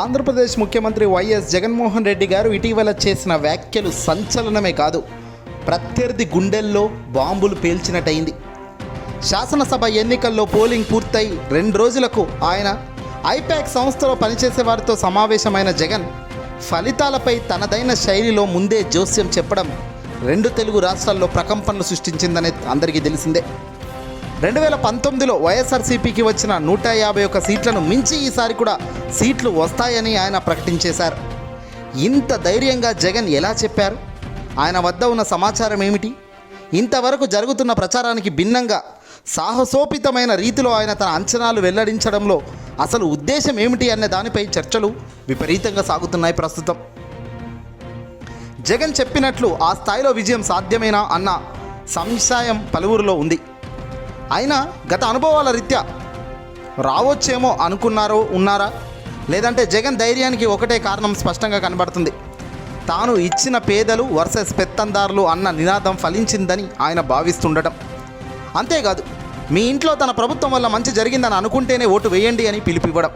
ఆంధ్రప్రదేశ్ ముఖ్యమంత్రి వైఎస్ జగన్మోహన్ రెడ్డి గారు ఇటీవల చేసిన వ్యాఖ్యలు సంచలనమే కాదు ప్రత్యర్థి గుండెల్లో బాంబులు పేల్చినట్టయింది. శాసనసభ ఎన్నికల్లో పోలింగ్ పూర్తయి రెండు రోజులకు ఆయన ఐపాక్ సంస్థలో పనిచేసే వారితో సమావేశమైన జగన్ ఫలితాలపై తనదైన శైలిలో ముందే జోస్యం చెప్పడం రెండు తెలుగు రాష్ట్రాల్లో ప్రకంపనలు సృష్టించిందనే అందరికీ తెలిసిందే. రెండు వేల పంతొమ్మిదిలో వైఎస్ఆర్సీపీకి వచ్చిన నూట యాభై ఒక్క సీట్లను మించి ఈసారి కూడా సీట్లు వస్తాయని ఆయన ప్రకటించేశారు. ఇంత ధైర్యంగా జగన్ ఎలా చెప్పారు? ఆయన వద్ద ఉన్న సమాచారం ఏమిటి? ఇంతవరకు జరుగుతున్న ప్రచారానికి భిన్నంగా సాహసోపితమైన రీతిలో ఆయన తన అంచనాలు వెల్లడించడంలో అసలు ఉద్దేశం ఏమిటి అనే దానిపై చర్చలు విపరీతంగా సాగుతున్నాయి ప్రస్తుతం. జగన్ చెప్పినట్లు ఆ స్థాయిలో విజయం సాధ్యమేనా అన్న సంశయం పలువురిలో ఉంది. అయినా గత అనుభవాల రీత్యా రావచ్చేమో అనుకున్నారో ఉన్నారా? లేదంటే జగన్ ధైర్యానికి ఒకటే కారణం స్పష్టంగా కనబడుతుంది. తాను ఇచ్చిన పేదలు వర్సెస్ పెత్తందారులు అన్న నినాదం ఫలించిందని ఆయన భావిస్తుండటం. అంతేకాదు మీ ఇంట్లో తన ప్రభుత్వం వల్ల మంచి జరిగిందని అనుకుంటేనే ఓటు వేయండి అని పిలిపివ్వడం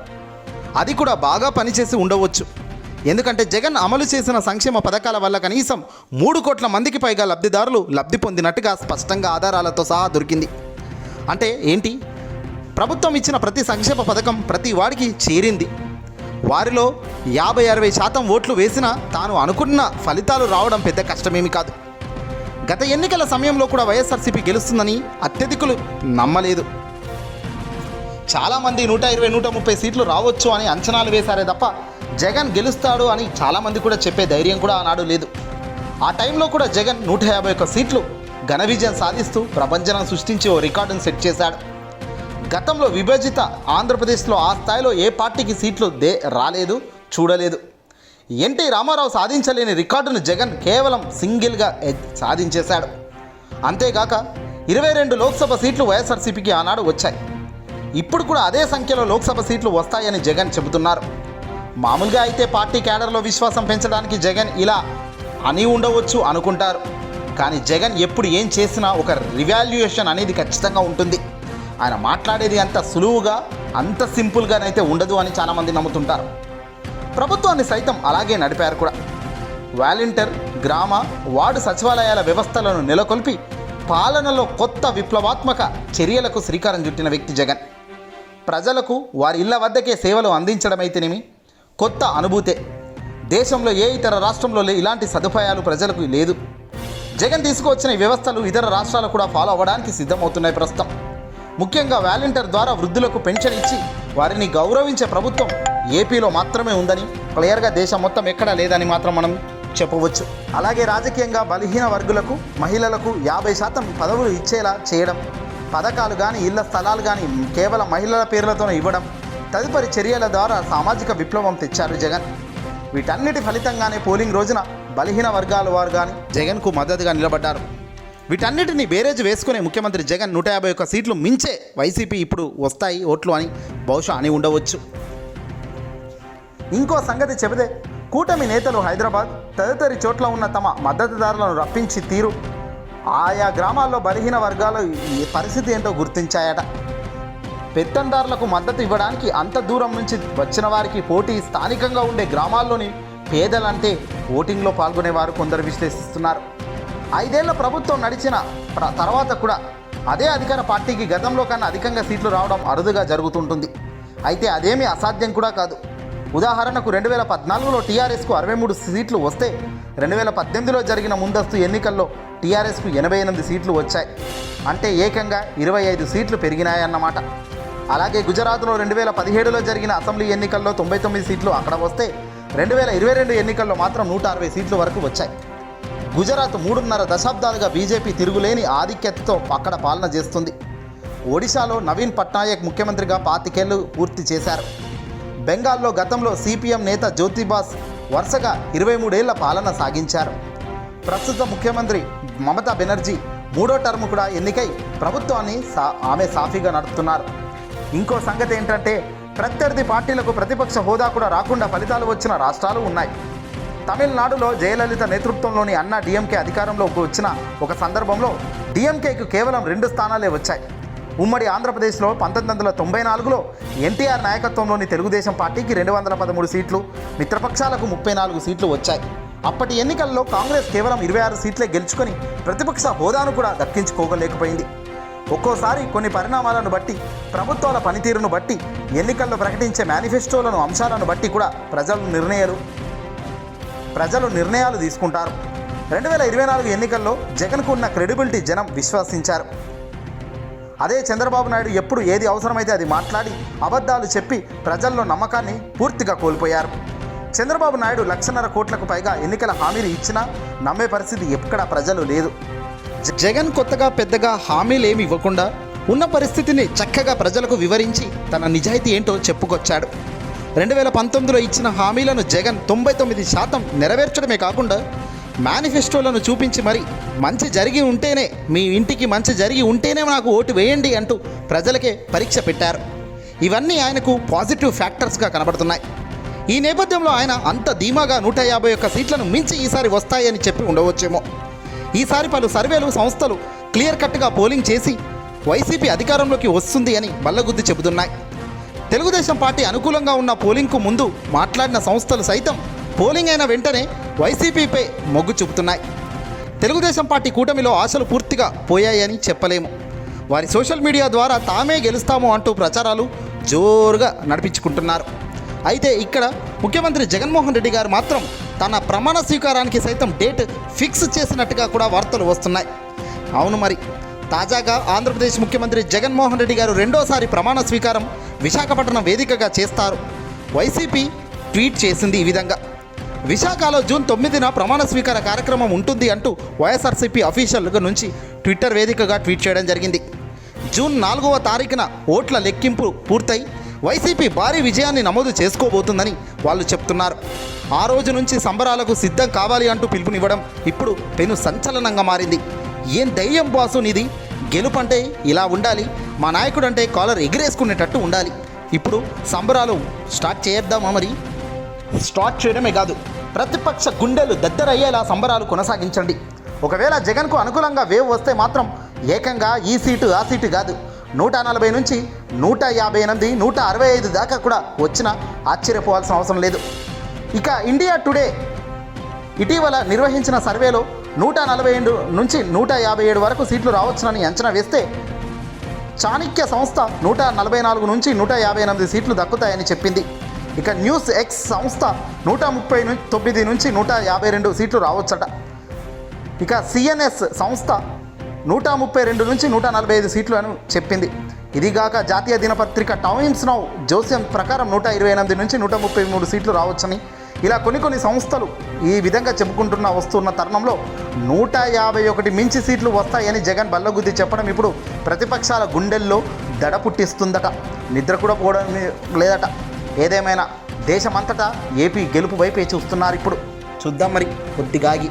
అది కూడా బాగా పనిచేసి ఉండవచ్చు. ఎందుకంటే జగన్ అమలు చేసిన సంక్షేమ పథకాల వల్ల కనీసం మూడు కోట్ల మందికి పైగా లబ్ధిదారులు లబ్ధి పొందినట్టుగా స్పష్టంగా ఆధారాలతో సహా దొరికింది. అంటే ఏంటి? ప్రభుత్వం ఇచ్చిన ప్రతి సంక్షేమ పథకం ప్రతి వాడికి చేరింది. వారిలో యాభై అరవై శాతం ఓట్లు వేసినా తాను అనుకున్న ఫలితాలు రావడం పెద్ద కష్టమేమి కాదు. గత ఎన్నికల సమయంలో కూడా వైఎస్ఆర్సీపీ గెలుస్తుందని అత్యధికులు నమ్మలేదు. చాలామంది నూట ఇరవై నూట ముప్పై సీట్లు రావచ్చు అని అంచనాలు వేశారే తప్ప జగన్ గెలుస్తాడు అని చాలామంది కూడా చెప్పే ధైర్యం కూడా ఆనాడు లేదు. ఆ టైంలో కూడా జగన్ నూట యాభై ఒక్క సీట్లు ఘన విజయం సాధిస్తూ ప్రపంచం సృష్టించి ఓ రికార్డును సెట్ చేశాడు. గతంలో విభజిత ఆంధ్రప్రదేశ్లో ఆ స్థాయిలో ఏ పార్టీకి సీట్లు దే రాలేదు చూడలేదు. ఎన్టీ రామారావు సాధించలేని రికార్డును జగన్ కేవలం సింగిల్గా సాధించేశాడు. అంతేగాక ఇరవై రెండు లోక్సభ సీట్లు వైఎస్ఆర్సీపీకి ఆనాడు వచ్చాయి. ఇప్పుడు కూడా అదే సంఖ్యలో లోక్సభ సీట్లు వస్తాయని జగన్ చెబుతున్నారు. మామూలుగా అయితే పార్టీ క్యాడర్లో విశ్వాసం పెంచడానికి జగన్ ఇలా అని ఉండవచ్చు అనుకుంటారు. కానీ జగన్ ఎప్పుడు ఏం చేసినా ఒక రివాల్యుయేషన్ అనేది ఖచ్చితంగా ఉంటుంది. ఆయన మాట్లాడేది అంత సులువుగా అంత సింపుల్గానైతే ఉండదు అని చాలామంది నమ్ముతుంటారు. ప్రభుత్వాన్ని సైతం అలాగే నడిపారు కూడా. వాలంటీర్ గ్రామ వార్డు సచివాలయాల వ్యవస్థలను నెలకొల్పి పాలనలో కొత్త విప్లవాత్మక చర్యలకు శ్రీకారం చుట్టిన వ్యక్తి జగన్. ప్రజలకు వారి ఇళ్ళ వద్దకే సేవలు అందించడమైతేనేమి? కొత్త అనుభూతే. దేశంలో ఏ ఇతర రాష్ట్రంలో ఇలాంటి సదుపాయాలు ప్రజలకు లేదు. జగన్ తీసుకువచ్చిన ఈ వ్యవస్థలు ఇతర రాష్ట్రాలు కూడా ఫాలో అవ్వడానికి సిద్ధమవుతున్నాయి ప్రస్తుతం. ముఖ్యంగా వాలంటీర్ ద్వారా వృద్ధులకు పెన్షన్ ఇచ్చి వారిని గౌరవించే ప్రభుత్వం ఏపీలో మాత్రమే ఉందని క్లియర్గా దేశం మొత్తం ఎక్కడా లేదని మాత్రం మనం చెప్పవచ్చు. అలాగే రాజకీయంగా బలహీన వర్గులకు మహిళలకు యాభై శాతం పదవులు ఇచ్చేలా చేయడం పథకాలు కానీ ఇళ్ళ స్థలాలు కానీ కేవలం మహిళల పేర్లతోనే ఇవ్వడం తదుపరి చర్యల ద్వారా సామాజిక విప్లవం తెచ్చారు జగన్. వీటన్నిటి ఫలితంగానే పోలింగ్ రోజున బలహీన వర్గాల వారు కానీ జగన్కు మద్దతుగా నిలబడ్డారు. వీటన్నిటిని బేరేజ్ వేసుకునే ముఖ్యమంత్రి జగన్ నూట యాభై ఒక్క సీట్లు మించే వైసీపీ ఇప్పుడు వస్తాయి ఓట్లు అని బహుశా అని ఉండవచ్చు. ఇంకో సంగతి చెబితే కూటమి నేతలు హైదరాబాద్ తదితరి చోట్ల ఉన్న తమ మద్దతుదారులను రప్పించి తీరు. ఆయా గ్రామాల్లో బలహీన వర్గాలు పరిస్థితి ఏంటో గుర్తించాయట. పెత్తందారులకు మద్దతు ఇవ్వడానికి అంత దూరం నుంచి వచ్చిన వారికి పోటీ స్థానికంగా ఉండే గ్రామాల్లోని పేదలంటే ఓటింగ్లో పాల్గొనేవారు కొందరు విశ్లేషిస్తున్నారు. ఐదేళ్ళ ప్రభుత్వం నడిచిన తర్వాత కూడా అదే అధికార పార్టీకి గతంలో కన్నా అధికంగా సీట్లు రావడం అరుదుగా జరుగుతుంటుంది. అయితే అదేమీ అసాధ్యం కూడా కాదు. ఉదాహరణకు రెండు వేల పద్నాలుగులో టీఆర్ఎస్కు అరవై మూడు సీట్లు వస్తే రెండు వేల పద్దెనిమిదిలో జరిగిన ముందస్తు ఎన్నికల్లో టీఆర్ఎస్కు ఎనభై ఎనిమిది సీట్లు వచ్చాయి. అంటే ఏకంగా ఇరవై ఐదు సీట్లు పెరిగినాయన్నమాట. అలాగే గుజరాత్లో రెండు వేల పదిహేడులో జరిగిన అసెంబ్లీ ఎన్నికల్లో తొంభై తొమ్మిది సీట్లు అక్కడ వస్తే రెండు వేల ఇరవై రెండు ఎన్నికల్లో మాత్రం నూట అరవై సీట్ల వరకు వచ్చాయి. గుజరాత్ మూడున్నర దశాబ్దాలుగా బీజేపీ తిరుగులేని ఆధిక్యతతో అక్కడ పాలన చేస్తుంది. ఒడిశాలో నవీన్ పట్నాయక్ ముఖ్యమంత్రిగా పాతికేళ్ళు పూర్తి చేశారు. బెంగాల్లో గతంలో సిపిఎం నేత జ్యోతిబాస్ వరుసగా ఇరవై మూడేళ్ళ పాలన సాగించారు. ప్రస్తుత ముఖ్యమంత్రి మమతా బెనర్జీ మూడో టర్మ్ కూడా ఎన్నికై ప్రభుత్వాన్ని సా ఆమె సాఫీగా నడుపుతున్నారు. ఇంకో సంగతి ఏంటంటే ప్రత్యర్థి పార్టీలకు ప్రతిపక్ష హోదా కూడా రాకుండా ఫలితాలు వచ్చిన రాష్ట్రాలు ఉన్నాయి. తమిళనాడులో జయలలిత నేతృత్వంలోని అన్నా డిఎంకే అధికారంలోకి వచ్చిన ఒక సందర్భంలో డిఎంకేకు కేవలం రెండు స్థానాలే వచ్చాయి. ఉమ్మడి ఆంధ్రప్రదేశ్లో పంతొమ్మిది వందల తొంభై నాలుగులో ఎన్టీఆర్ నాయకత్వంలోని తెలుగుదేశం పార్టీకి రెండు వందల పదమూడు సీట్లు మిత్రపక్షాలకు ముప్పై నాలుగు సీట్లు వచ్చాయి. అప్పటి ఎన్నికల్లో కాంగ్రెస్ కేవలం ఇరవై ఆరు సీట్లే గెలుచుకొని ప్రతిపక్ష హోదాను కూడా దక్కించుకోగలేకపోయింది ఒక్కోసారి కొన్ని పరిణామాలను బట్టి ప్రభుత్వాల పనితీరును బట్టి ఎన్నికల్లో ప్రకటించే మేనిఫెస్టోలను అంశాలను బట్టి కూడా ప్రజలు నిర్ణయాలు ప్రజలు నిర్ణయాలు తీసుకుంటారు. రెండు వేల ఇరవై నాలుగు ఎన్నికల్లో జగన్కు ఉన్న క్రెడిబిలిటీ జనం విశ్వసించారు. అదే చంద్రబాబు నాయుడు ఎప్పుడు ఏది అవసరమైతే అది మాట్లాడి అబద్ధాలు చెప్పి ప్రజల్లో నమ్మకాన్ని పూర్తిగా కోల్పోయారు. చంద్రబాబు నాయుడు లక్షన్నర కోట్లకు పైగా ఎన్నికల హామీలు ఇచ్చినా నమ్మే పరిస్థితి ఎక్కడా ప్రజలు లేదు. జగన్ కొత్తగా పెద్దగా హామీలేమి ఇవ్వకుండా ఉన్న పరిస్థితిని చక్కగా ప్రజలకు వివరించి తన నిజాయితీ ఏంటో చెప్పుకొచ్చాడు. రెండు వేల పంతొమ్మిదిలో ఇచ్చిన హామీలను జగన్ తొంభై తొమ్మిది శాతం నెరవేర్చడమే కాకుండా మేనిఫెస్టోలను చూపించి మరి మంచి జరిగి ఉంటేనే మీ ఇంటికి మంచి జరిగి ఉంటేనే నాకు ఓటు వేయండి అంటూ ప్రజలకే పరీక్ష పెట్టారు. ఇవన్నీ ఆయనకు పాజిటివ్ ఫ్యాక్టర్స్గా కనబడుతున్నాయి. ఈ నేపథ్యంలో ఆయన అంత ధీమాగా నూట యాభై ఒక్క సీట్లను మించి ఈసారి వస్తాయని చెప్పి ఉండవచ్చేమో. ఈసారి పలు సర్వేలు సంస్థలు క్లియర్ కట్గా పోలింగ్ చేసి వైసీపీ అధికారంలోకి వస్తుంది అని బల్లగుద్ది చెబుతున్నాయి. తెలుగుదేశం పార్టీ అనుకూలంగా ఉన్న పోలింగ్కు ముందు మాట్లాడిన సంస్థలు సైతం పోలింగ్ అయిన వెంటనే వైసీపీపై మొగ్గు చూపుతున్నాయి. తెలుగుదేశం పార్టీ కూటమిలో ఆశలు పూర్తిగా పోయాయని చెప్పలేము. వారి సోషల్ మీడియా ద్వారా తామే గెలుస్తాము అంటూ ప్రచారాలు జోరుగా నడిపించుకుంటున్నారు. అయితే ఇక్కడ ముఖ్యమంత్రి జగన్మోహన్ రెడ్డి గారు మాత్రం తన ప్రమాణ స్వీకారానికి సైతం డేట్ ఫిక్స్ చేసినట్టుగా కూడా వార్తలు వస్తున్నాయి. అవును మరి తాజాగా ఆంధ్రప్రదేశ్ ముఖ్యమంత్రి జగన్మోహన్ రెడ్డి గారు రెండోసారి ప్రమాణ స్వీకారం విశాఖపట్నం వేదికగా చేస్తారు. వైసీపీ ట్వీట్ చేసింది ఈ విధంగా. విశాఖలో జూన్ తొమ్మిదిన ప్రమాణ స్వీకార కార్యక్రమం ఉంటుంది అంటూ వైఎస్ఆర్సీపీ అఫీషియల్గా నుంచి ట్విట్టర్ వేదికగా ట్వీట్ చేయడం జరిగింది. జూన్ నాలుగవ తారీఖున ఓట్ల లెక్కింపు పూర్తయి. వైసీపీ భారీ విజయాన్ని నమోదు చేసుకోబోతుందని వాళ్ళు చెప్తున్నారు. ఆ రోజు నుంచి సంబరాలకు సిద్ధం కావాలి అంటూ పిలుపునివ్వడం ఇప్పుడు పెను సంచలనంగా మారింది. ఏం ధైర్యం బాసు నీది? గెలుపంటే ఇలా ఉండాలి. మా నాయకుడు అంటే కాలర్ ఎగిరేసుకునేటట్టు ఉండాలి. ఇప్పుడు సంబరాలు స్టార్ట్ చేద్దామా మరి? స్టార్ట్ చేయడమే కాదు ప్రతిపక్ష గుండెలు దద్దరయ్యేలా సంబరాలు కొనసాగించండి. ఒకవేళ జగన్కు అనుకూలంగా వేవ్ వస్తే మాత్రం ఏకంగా ఈ సీటు ఆ సీటు కాదు. నూట నలభై నుంచి నూట యాభై ఎనిమిది నూట అరవై ఐదు దాకా కూడా వచ్చినా ఆశ్చర్యపోవాల్సిన అవసరం లేదు. ఇక ఇండియా టుడే ఇటీవల నిర్వహించిన సర్వేలో నూట నలభై ఏడు నుంచి నూట యాభై ఏడు వరకు సీట్లు రావచ్చునని అంచనా వేస్తే చాణక్య సంస్థ నూట నలభై నాలుగు నుంచి నూట యాభై ఎనిమిది సీట్లు దక్కుతాయని చెప్పింది. ఇక న్యూస్ ఎక్స్ సంస్థ నూట ముప్పై తొమ్మిది నుంచి నూట యాభై రెండు సీట్లు రావచ్చట. ఇక సిఎన్ఎస్ సంస్థ నూట ముప్పై రెండు నుంచి నూట నలభై ఐదు సీట్లు అని చెప్పింది. ఇదిగాక జాతీయ దినపత్రిక టైమ్స్ నౌ జోస్యం ప్రకారం నూట ఇరవై ఎనిమిది నుంచి నూట ముప్పై మూడు సీట్లు రావచ్చని ఇలా కొన్ని కొన్ని సంస్థలు ఈ విధంగా చెప్పుకుంటున్న వస్తున్న తరుణంలో నూట యాభై ఒకటి మించి సీట్లు వస్తాయని జగన్ బల్లగుద్ది చెప్పడం ఇప్పుడు ప్రతిపక్షాల గుండెల్లో దడ పుట్టిస్తుందట నిద్ర కూడా పోవడం లేదట. ఏదేమైనా దేశమంతటా ఏపీ గెలుపు వైపే చూస్తున్నారు ఇప్పుడు. చూద్దాం మరి కొద్దిగాగి.